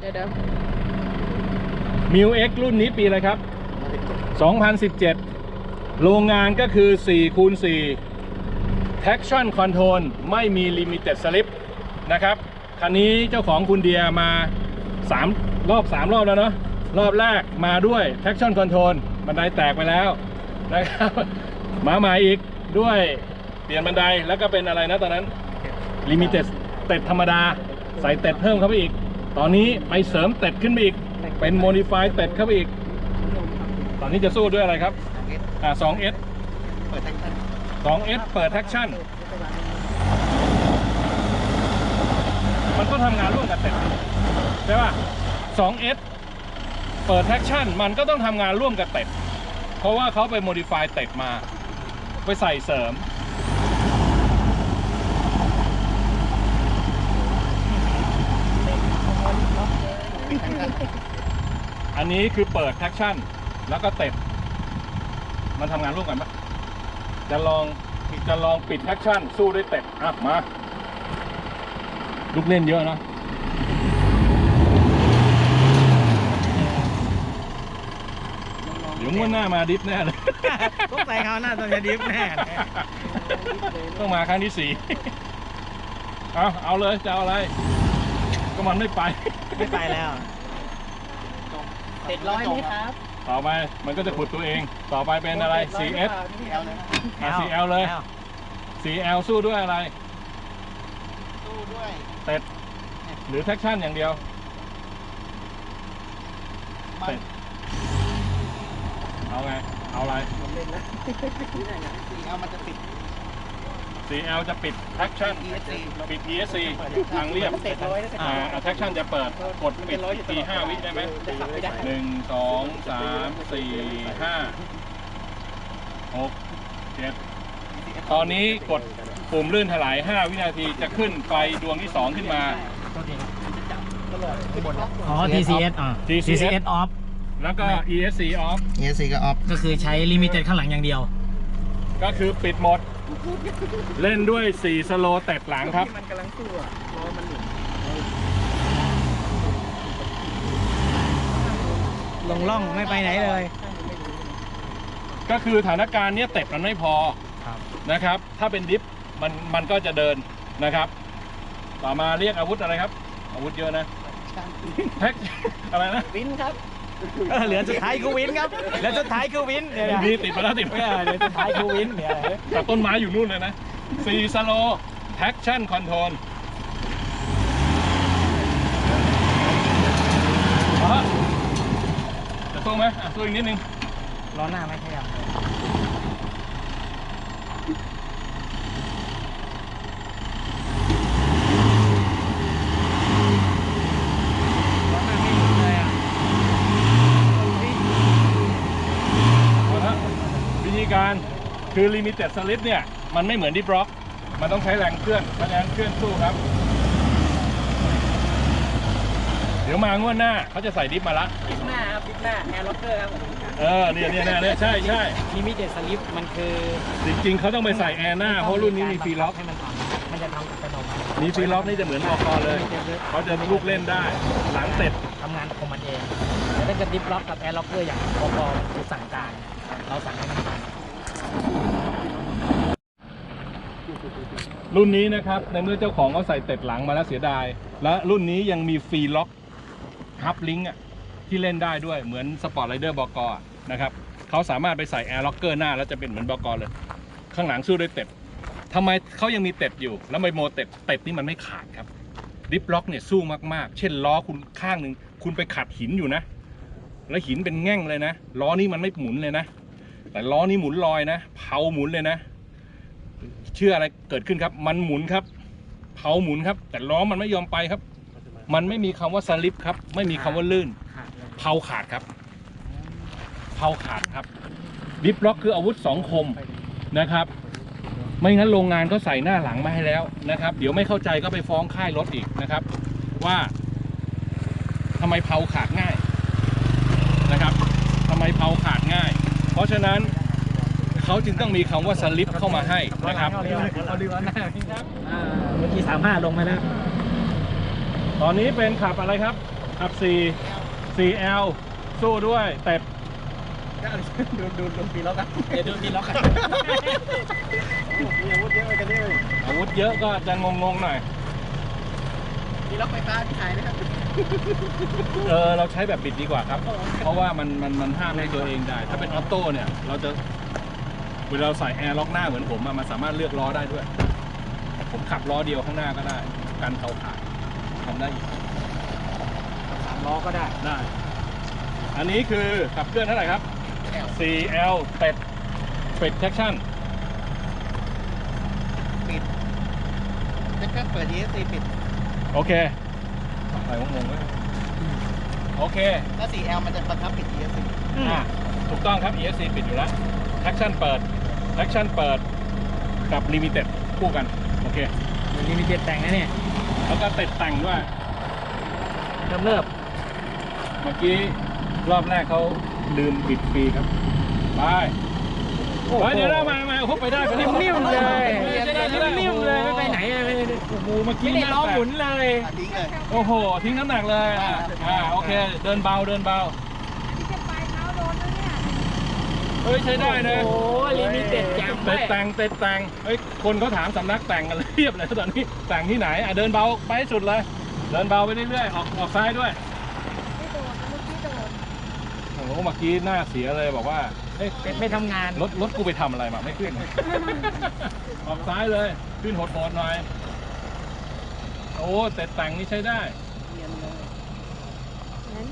เดี๋ยวเดี๋ยวมิวเอ็กรุ่นนี้ปีอะไรครับ 2017 โรงงานก็คือ4คูณ4 traction control ไม่มี limited slip นะครับ คันนี้เจ้าของคุณเดียมา 3 รอบ 3 รอบแล้วเนาะ รอบแรกมาด้วย traction control บันไดแตกไปแล้วนะครับ มาใหม่อีกด้วยเปลี่ยนบันไดแล้วก็เป็นอะไรนะตอนนั้น limited เต็ดธรรมดา ใส่เต็ดเพิ่มเข้าไปอีก ตอนนี้ไปเสริมเต็ดขึ้นไปอีก เป็น modify เต็ดเข้าไปอีก ตอนนี้จะสู้ด้วยอะไรครับอ่า 2S เปิดแท็กชั่น 2S เปิด traction มันก็ทำงานร่วมกับเต็ดใช่ป่ะ 2S เปิด traction มันก็ต้องทำงานร่วมกับเต็ด เพราะว่าเขาไป modify เต็ดมา ไปใส่เสริม อันนี้คือเปิด traction แล้วก็เต็ดมันทำงานร่วมกันปะจะลองจะลองปิด traction สู้ด้วยเต็ดอะมาลูกเล่นเยอะนะเดี๋ยวงวดหน้ามาดิฟแน่เลยต้องใส่เขาหน้าต้องจะดิฟแน่ต้องมาครั้งที่สี่เอาเอาเลยจะเอาอะไร ก็มันไม่ไปไม่ไปแล้วเจ็ดร้อยไหมครับ ต่อไปมันก็จะขุดตัวเอง ต่อไปเป็นอะไร CS อะ CL เลย CL สู้ด้วยอะไร สู้ด้วยเต็ดหรือ traction อย่างเดียวมันเต็ดเอาไง เอาอะไรสีเอามันจะติด CL จะปิด traction ESC ปิด ESC ทางเรียบเต็ดร้อยแล้วอ่า traction จะเปิดกดปิดทีห้าวิได้ไหมหนึ่งสองสามสี่ห้าหกเจ็ดตอนนี้กดปุ่มลื่นถลาย 5 วินาทีจะขึ้นไฟดวงที่ 2 ขึ้นมา อ๋อ TCS อ่า TCS TCS off แล้วก็ ESC off ESC ก็ออฟก็คือใช้ limited ข้างหลังอย่างเดียว ก็คือปิดหมด เล่นด้วย4สโลว์แตดหลังครับ มันกำลังสู้อะล้อมันหลุดลงล่องไม่ไปไหนเลย ก็คือสถานการณ์เนี้ยเต็ดมันไม่พอครับนะครับ ถ้าเป็นดิฟมันมันก็จะเดินนะครับ ต่อมาเรียกอาวุธอะไรครับ อาวุธเยอะนะแพ็คอะไรนะ วินครับ เหลือสุดท้ายคือวินครับเหลือสุดท้ายคือวินเนี่ยมีติดมาแล้วติดเออเหลือสุดท้ายคือวินเนี่ยแต่ต้นไม้อยู่นู่นเลยนะสี่สโลแท็กชั่นคอนโทรลจะสู้ไหมอะสู้อีกนิดนึงล้อหน้าไม่ขยับเลยล้อหน้าไม่หยุดเลยอะ เอาละวิธีการ คือ limited slip เนี่ย มันไม่เหมือนดิฟร็อก มันต้องใช้แรงเคลื่อนเพราะฉะนั้นเคลื่อนสู้ครับ เดี๋ยวมางวดหน้าเขาจะใส่ดิฟมาละดิฟหน้าครับดิฟหน้าแอร์ล็อกเกอร์ครับผมเออเนี่ยเนี่ยเนี่ยเนี่ยใช่ใช่ limited slip มันคือจริงๆเขาต้องไปใส่แอร์หน้าเพราะรุ่นนี้มีฟรีล็อก ให้มันทำมันจะทำอัตโนมัติมีฟรีล็อกนี่จะเหมือนบอกเลย เขาจะลูกเล่นได้ หลังเสร็จทำงานของมันเองแต่ถ้าจะดิฟล็อกกับแอร์ล็อกเกอร์อย่างปกมันคือสั่งการ เราสั่งให้มันทำ รุ่นนี้นะครับในเมื่อเจ้าของเขาใส่เต็ดหลังมาแล้วเสียดาย และรุ่นนี้ยังมีฟรีล็อกฮับลิงก์ที่เล่นได้ด้วยเหมือนสปอร์ตไรเดอร์บอกอนะครับเขาสามารถไปใส่แอร์ล็อกเกอร์หน้าแล้วจะเป็นเหมือนบอกเลย ข้างหลังสู้ด้วยเต็ดทำไมเขายังมีเต็ดอยู่ แล้วไมโมเต็ดเต็ดนี่มันไม่ขาดครับดิฟล็อกเนี่ยสู้มากๆ เช่นล้อคุณข้างหนึ่งคุณไปขัดหินอยู่นะ แล้วหินเป็นแง่งเลยนะล้อนี้มันไม่หมุนเลยนะ แต่ล้อนี้หมุนลอยนะเผาหมุนเลยนะ เชื่ออะไรเกิดขึ้นครับ มันหมุนครับ เผาหมุนครับ แต่ล้อมันไม่ยอมไปครับ มันไม่มีคำว่าสลิปครับ ไม่มีคำว่าลื่น เผาขาดครับ เผาขาดครับดิฟล็อกคืออาวุธสองคมนะครับ ไม่งั้นโรงงานก็ใส่หน้าหลังมาให้แล้วนะครับ เดี๋ยวไม่เข้าใจก็ไปฟ้องค่ายรถอีกนะครับ ว่าทำไมเผาขาดง่ายนะครับทำไมเผาขาดง่าย เพราะฉะนั้น เขาจึงต้องมีคำว่าสลิปเข้ามาให้นะครับเอาเรือเอาเรือหน้าพี่ครับอ่าเมื่อกี้สามห้าลงมาแล้ว ตอนนี้เป็นขับอะไรครับ ขับ 4 4L สู้ด้วยเต็ดดูดูดูปีล็อกกันเดี๋ยวดูปีล็อกกันมีอาวุธเยอะเลยกันนี่เลยอาวุธเยอะก็จะงงๆหน่อยมีล็อกไฟฟ้าที่ขายนะครับเออเราใช้แบบบิดดีกว่าครับ เพราะว่ามันมันมันห้ามในตัวเองได้ ถ้าเป็นออโต้เนี่ย เราจะ เวลาเราใส่แอร์ล็อกหน้าเหมือนผมอะมันสามารถเลือกล้อได้ด้วย ผมขับล้อเดียวข้างหน้าก็ได้ กันเขาขาดทำได้อีกสามล้อก็ได้ ได้ อันนี้คือขับเคลื่อนเท่าไหร่ครับ 4L เป็ดเป็ดแท็กชั่นปิดจะก็เปิด ESC ปิด โอเคอะไรวะงงไหมโอเค ถ้า 4L มันจะบังคับปิด ESC อะถูกต้องครับ ESC ปิดอยู่แล้ว Traction เปิด Traction เปิดกับ Limited คู่กัน โอเคมันลิมิเต็ดแต่งนะเนี่ย แล้วก็ติดแต่งด้วยเริ่มเริ่มเมื่อกี้รอบแรกเขาลืมบิดฟรีครับ ไปไปเดี๋ยวเรามามาคุบไปได้ไปได้นิ่มๆเลยใช่ได้ใช่ได้นิ่มๆเลยไม่ไปไหนเลยไม่ได้โอ้โหเมื่อกี้ไม่ได้ล้อหมุนเลยอะทิ้งเลยโอ้โห ทิ้งน้ำหนักเลย อะอ่าโอเค เดินเบา เดินเบา ที่จะไปเท้าโดนแล้วเนี่ย เฮ้ยใช้ได้นะโอ้ลิมิเต็ดแจ่มเต็ดแต่งเต็ดแต่งเฮ้ยคนเขาถามสำนักแต่งกันเรียบเลยตอนนี้แต่งที่ไหนอะเดินเบาไปให้สุดเลย เดินเบาไปเรื่อยๆออกออกซ้ายด้วยไม่โดนนะเมื่อกี้โดนโอ้โหเมื่อกี้หน้าเสียเลยบอกว่าเฮ้ยเป็ดไม่ทำงานรถรถกูไปทำอะไรมาไม่ขึ้น ออกซ้ายเลยขึ้นโหดๆหน่อยโอ้เต็ดแต่งนี่ใช้ได้แหม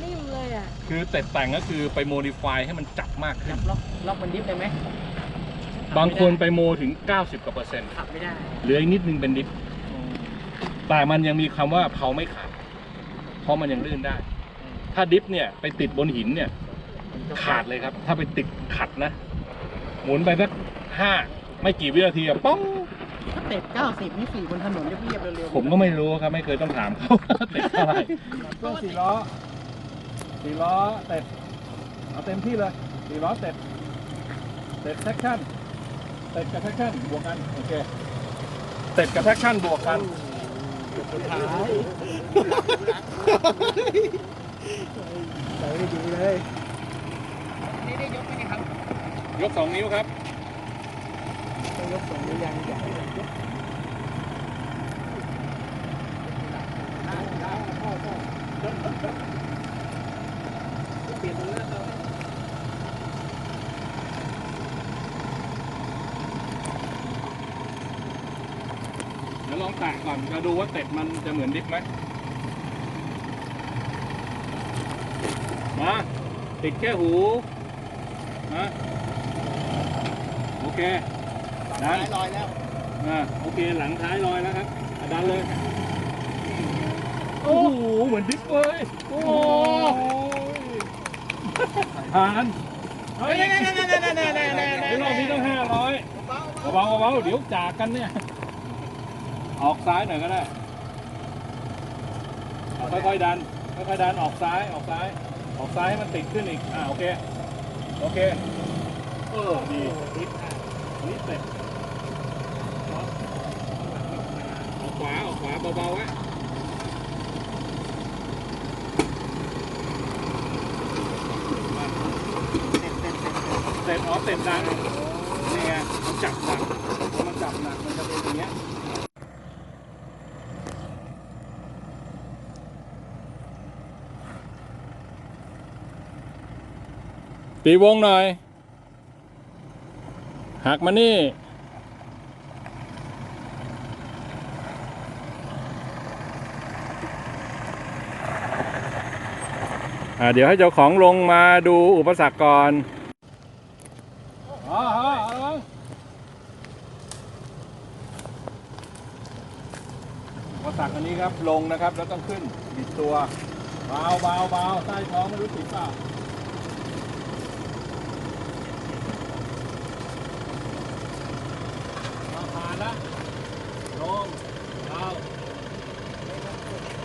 นิ่มเลยอะคือเต็ดแต่งก็คือไปโมดิฟายให้มันจับมากขึ้น ล็อกล็อกมันดิฟได้ไหมบางคนไปโมถึง 90กว่าเปอร์เซ็นต์ขับไม่ได้เหลืออีกนิดนึงเป็นดิฟแต่มันยังมีคำว่าเผาไม่ขาดเพราะมันยังลื่นได้ ถ้าดิฟเนี่ยไปติดบนหินเนี่ย ขาดเลยครับ ถ้าไปติดขัดนะ หมุนไปสักห้าไม่กี่วินาทีอะป้อง ถ้าเต็ด90นี่ขี่บนถนนเรียบๆเร็วๆผมก็ไม่รู้ครับ ไม่เคยต้องถามเขาว่าติดเท่าไหร่ เครื่องสี่ล้อ สี่ล้อเต็ดเอาเต็มที่เลยสี่ล้อเต็ดเต็ดแท็กชั่นเต็ดกับแท็กชั่นบวกกันโอเคเต็ดกับแท็กชั่นบวกกันใส่ได้ดีเลยนี่ได้ยกไหมครับ ยกสองนิ้วครับต้องยกส่งยางใหญ่ยก เดี๋ยวล องแตะก่อนจะดูว่าเต็ดมันจะเหมือนดิฟไหมมาติดแค่หูนะโอเคท้ายลอยแล้วอ่าโอเคหลังท้ายลอยแล้วครับอะดันเลย โอ้โหเหมือนดิฟเลยโอ้โหผ่านเฮ้ยรอบนี้ต้องห้าร้อยเบาๆเบาๆเดี๋ยวจากกันเนี่ย ออกซ้ายหน่อยก็ได้ ค่อยๆดัน ค่อยๆดันออกซ้าย ออกซ้าย ออกซ้ายให้มันติดขึ้นอีก อ่าโอเค โอเค เออดีนี่เสร็จออกขวา ออกขวาเบาๆไว้เสร็จอ๋อเสร็จดังนี่ไงมันจับหนักมันจับหนักมันจะเป็นอย่างเงี้ย ตีวงหน่อย หักมานี่ เดี๋ยวให้เจ้าของลงมาดูอุปสรรคก่อนอุปสรรคอันนี้ครับลงนะครับ แล้วต้องขึ้นบิดตัว เบาเบาเบาใต้ท้องไม่รู้ติดเปล่าผ่านละล งเบา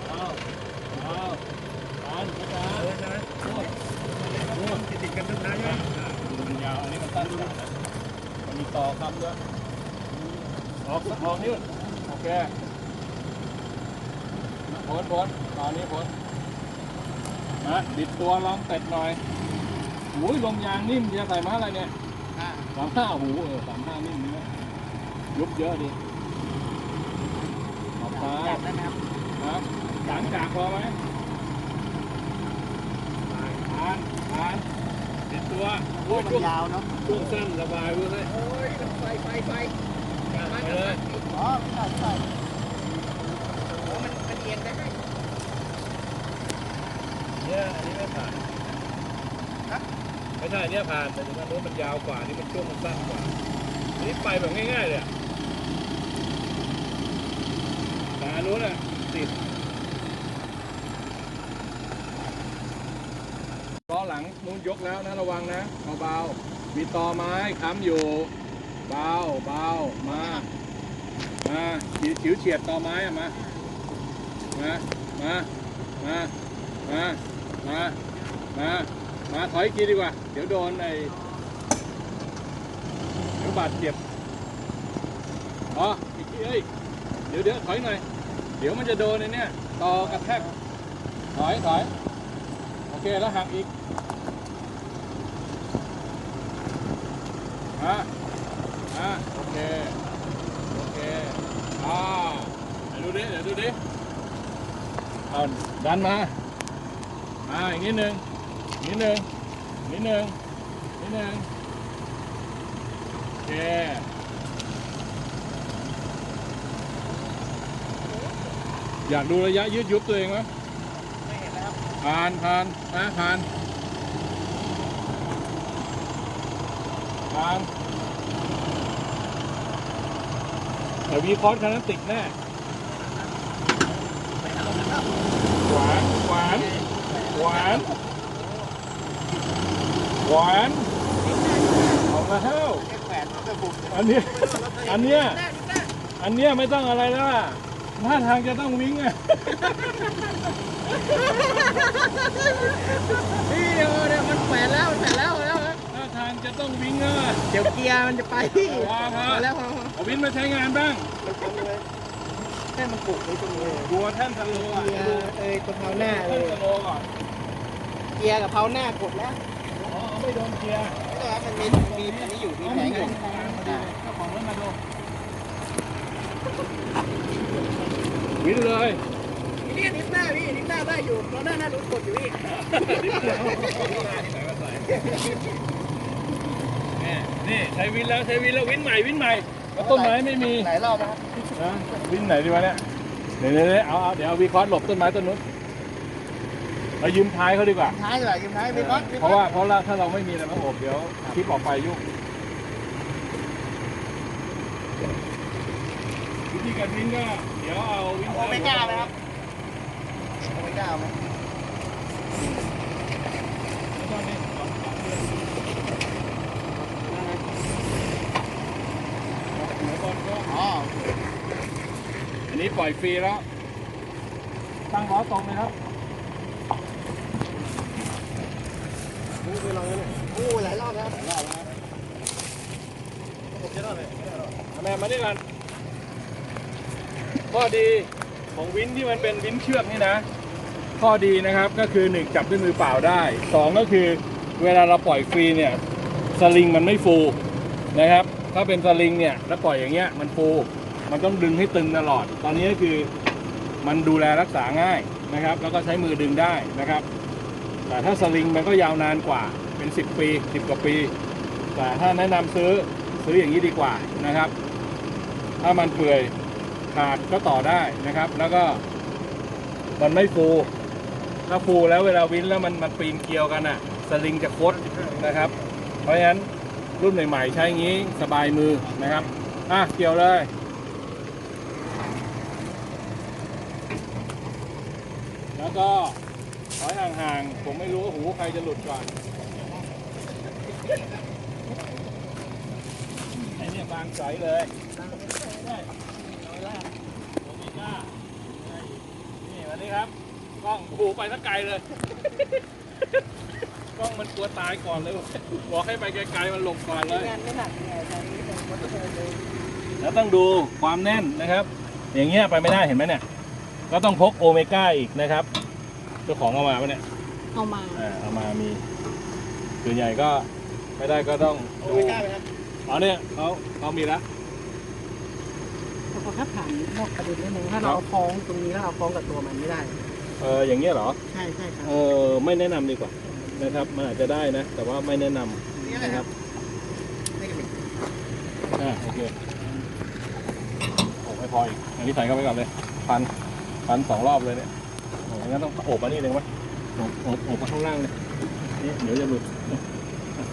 เบาเบาผ่านกระจายเลยใช่ไหมติดกันทุกท้ายเลยมันยาวอันนี้มันตั้งฉากนะมันมีต่อคำด้วยออกออกนิ้วโอเคพ้นพ้นตอนนี้พ้นฮะบิดตัวลองเต็ดหน่อยโอ้ยลมยางนิ่มจะใส่มาอะไรเนี่ยสามห้าหูเออสามห้านิ่มเนื้อยุบเยอะดิออกซ้าย จับได้ไหมครับครับหลังจากพอไหมผ่านผ่านติดตัวโอ้โอ้ยมันช่วงยาวเนาะช่วงสั้นสบายเว้ยโอ้ยไฟไฟไฟไปเลยอ๋อไม่ใช่ไม่ใช่โอ้มันมันเอียงได้ไหมเนี่ยอันนี้ไม่ผ่านไม่ใช่เนี่ยผ่านแต่ตรงนู้นมันยาวกว่านี่มันช่วงมันสั้นกว่าอันนี้ไปแบบง่ายๆเลย อันนู้นอะติดล้อหลังนู้นยกแล้วนะระวังนะเบาๆมีตอไม้ค้ำอยู่เบาเบามามาฉิวฉิวเฉียดตอไม้อะมามามามามามามามาถอยกีดีกว่า เดี๋ยวโดนไอ้เดี๋ยวบาดเจ็บอ๋ออีกทีเอ้ยเดี๋ยวเดี๋ยวถอยหน่อย เดี๋ยวมันจะโดนไอ้เนี่ย ต่อกระแทก ถอยถอย โอเค แล้วหักอีกอะอะโอเค โอเค อ่าเดี๋ยวดูดิ เดี๋ยวดูดิ เอาดันมามาอีกนิดนึงนิดนึงนิดนึงนิดนึงโอเค อยากดูระยะยืดยุบตัวเองไหมไม่เห็นนะครับผ่านผ่านนะผ่านผ่านแต่วีคอร์สคันนั้นติดแน่หวานหวานหวานหวานเอามาเฮ้าแค่แขวนมันก็บุกอันเนี้ยอันเนี้ยอันเนี้ยไม่ต้องอะไรแล้วล่ะ ท่าทางจะต้องวิ่งอะนี่เดี๋ยวเดี๋ยวมันแขวนแล้วมันแขวนแล้วแล้วท่าทางจะต้องวิ่งอะเดี๋ยวเกียร์มันจะไปพอพอพอแล้วพอพอเอาวินมาใช้งานบ้างมันทำเลยแค่มันบุกเลยตรงนี้ดูว่าแท่นสโลว์อะเกียดูร์เอ้ยตรงเท้าหน้าเลแท่นยสโลว์ก่อนเกียร์กับเท้าหน้ากดแล้วอ๋อไม่โดนเกียร์ไม่ต้องครับมันมีมีอันนี้อยู่มีเอาแผมันงออยู่ยู่ตรงกลางพอดีเจ้าของรถมาดู วินเลยนี่นิดหน้าพี่นิดหน้าได้อยู่เราหน้าหน้ารู้กดอยู่พี่นี่ใช้วินแล้วใช้วินแล้ววินใหม่วินใหม่แล้วต้นไม้ไม่มีหลายรอบนะครับนะวินไหนดีวะเนี่ยเดี๋ยวเดี๋ยวเดี๋ยวเอาเอาเดี๋ยวเอาวีคอร์สหลบต้นไม้ต้นนู้นเรายืมท้ายเขาดีกว่าท้ายดีกว่ายืมท้ายพี่ก๊อตพี่เพก๊อราะตว่าเพราะว่าถ้าเราไม่มีอะไรมาโอบเดี๋ยวคลิปออกไปยุ่งวิธี การวินก็เดี๋ยวเอาวินโอเมก้าไหมครับโอเมก้าไหมแล้วก็นี่สองสองเดือนเหนือบอลก็อ๋ออันนี้ปล่อยฟรีแล้ว ตั้งล้อตรงเลยครับนี่คือลองเลยโอ้หลายรอบแล้วหลายรอบแล้วผมจะรอดเลยแม่มาด้วยกัน ข้อดีของวินที่มันเป็นวินเชือกนี่นะ ข้อดีนะครับก็คือหนึ่งจับด้วยมือเปล่าได้สองก็คือเวลาเราปล่อยฟรีเนี่ยสลิงมันไม่ฟูนะครับ ถ้าเป็นสลิงเนี่ยแล้วปล่อยอย่างเงี้ยมันฟูมันต้องดึงให้ตึงตลอด ตอนนี้ก็คือมันดูแลรักษาง่ายนะครับ แล้วก็ใช้มือดึงได้นะครับ แต่ถ้าสลิงมันก็ยาวนานกว่าเป็น 10 ปี 10 กว่าปี แต่ถ้าแนะนำซื้อซื้ออย่างนี้ดีกว่านะครับ ถ้ามันเปื่อย ขาดก็ต่อได้นะครับ แล้วก็ มันไม่ฟูถ้าฟูแล้วเวลาวินแล้วมันมันปีนเกลียวกันอะ สลิงจะคดนะครับ เพราะฉะนั้นรุ่นใหม่ๆ ใช่งี้สบายมือนะครับ อะ เกี่ยวเลย แล้วก็ถอยห่างๆ ผมไม่รู้ว่าหูใครจะหลุดก่อนไอ้เนี่ยบางใสเลย นี่วันนี้ครับ กล้องผูไปสักไกลเลย กล้องมันกลัวตายก่อนเลย บอกให้ไปไกลๆมันหลบก่อนเลย งานไม่หนักไงทางนี้ทางมอเตอร์ไซค์เลยแล้วต้องดูความแน่นนะครับ อย่างเงี้ยไปไม่ได้เห็นไหมเนี่ย ก็ต้องพกโอเมก้าอีกนะครับ เจ้าของเอามาปะเนี่ย เอามา อ่าเอามามีส่วนใหญ่ก็ไม่ได้ก็ต้องโอ้ดูไม่กล้าไปครับอ๋อเนี่ยเขาเขามีแล้ว แต่พอถ้าถามนอกประเด็นนิดนึงถ้าเราเอาคล้องตรงนี้แล้วเราคล้องกับตัวมันไม่ได้ เอออย่างเงี้ยเหรอ ใช่ใช่ครับเออไม่แนะนำดีกว่านะครับ มันอาจจะได้นะ แต่ว่าไม่แนะนำนี่แหละนะคครัรับบไม่กันอ่าโอเคโอ้ไม่พออีกอันนี้ใส่เข้าไปก่อนเลยพันพันสองรอบเลยเนี่ยโอ้งั้นต้องโอบมานี่เลยไหมโอบโอบโอบมาข้างล่างเลยนี่เดี๋ยวจะหลุดอะ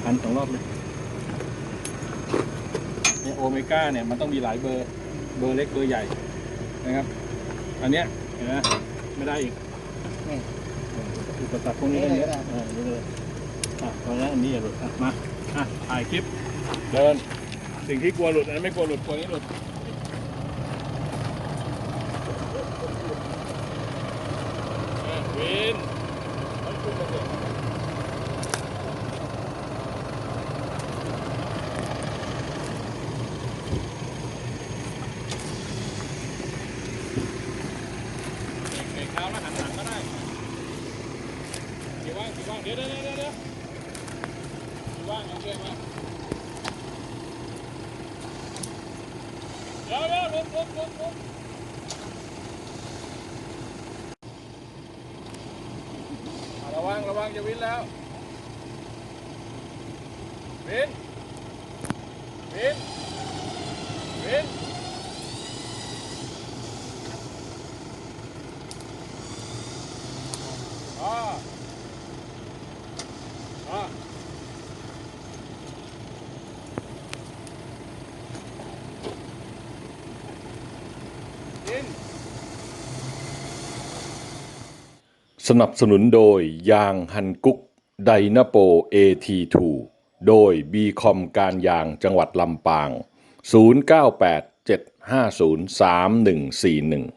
พันสองรอบเลยเนี่ยโอเมก้าเนี่ยมันต้องมีหลายเบอร์ เบอร์เล็กเบอร์ใหญ่นะครับ อันเนี้ยเห็นไหมไม่ได้อีกนี่อุปสรรคพวกนี้ก็เยอะอ่านี่เลยอะเพราะฉะนั้นอันนี้อย่าหลุดอะมาอะถ่ายคลิปเดินสิ่งที่กลัวหลุดอันนั้นไม่กลัวหลุดกลัวนี้หลุดอะวินเอาขึ้นมาสิเบรกเท้าแล้วหันหลังก็ได้ขี่ว่างขี่ว่างเดี๋ยวเดี๋ยวเดี๋ยวเดี๋ยวขี่ว่างโอเคไหมเดี๋ยวเดี๋ยวลุกลุกลุกลุกระวังระวังจะวินแล้ววินวินวินอ่าอ่า สนับสนุนโดยยางฮันกุกไดนาโป AT2 โดยบีคอมการยางจังหวัดลำปาง 0987503141